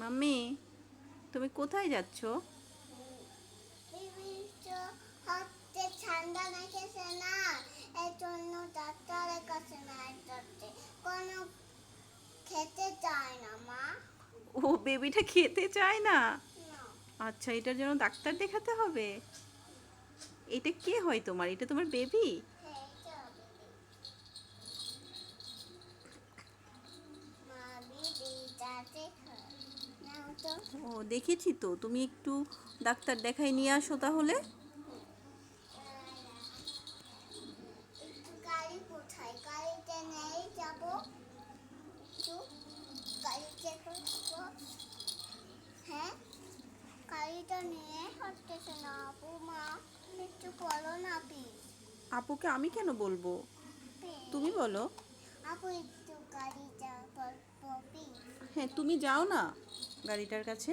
Mummy তুমি কোথায় যাচ্ছ? ঠান্ডা লেগেছে না এর জন্য ডাক্তারের কাছে নাই যাচ্ছে কোনো খেতে চায় না মা। ও বেবিটা খেতে চায় না। আচ্ছা এটার জন্য ডাক্তার দেখাতে হবে? এটা কে হয় তোমার? এটা তোমার বেবি খেতে হবে মা বিবি যাতে নাও তো ও দেখেছি তো। তুমি একটু ডাক্তার দেখাই নিয়ে আসো তাহলে। হ্যাঁ? গাড়িটা নিয়ে হচ্ছে না আপু মা একটু বলো না প্লিজ আপুকে আমি কেন বলব? তুমি বলো। আপু একটু গাড়িটা বলব প্লিজ হ্যাঁ তুমি যাও না। গাড়িটার কাছে।